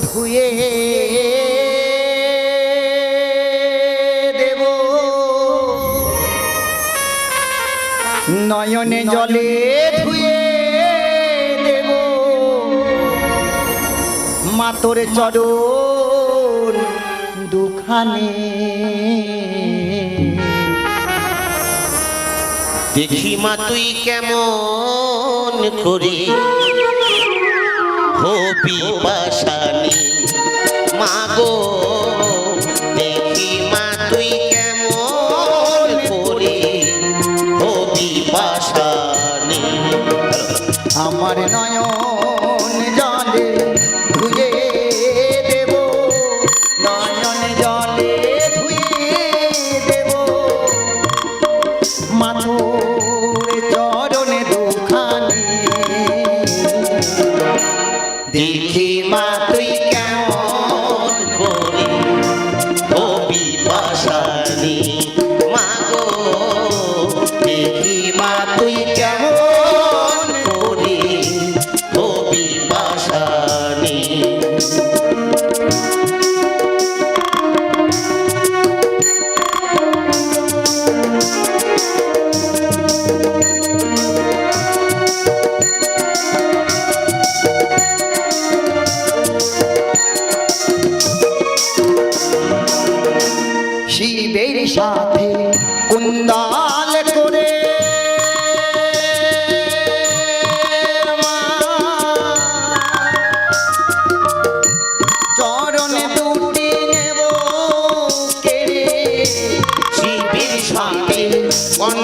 ধুয়ে দেব। নয়নে জলে ধুয়ে দেব। মাতরে চরণ দুখানে। দেখি মা তুই কেমন করি? হবি পাশানি মাগো, দেখি মা, তুই কেমন করে হবি পাশানি আমার নয়ন জলে ধুয়ে দেব, নয়ন জলে ধুয়ে দেব। মানুষ চরণে দুখানি de que matricão.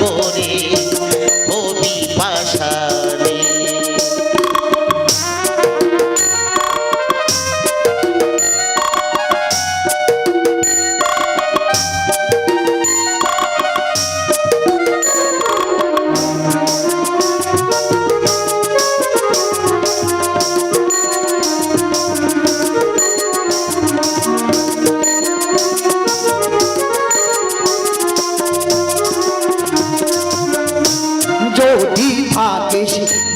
করে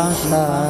I'm Allah.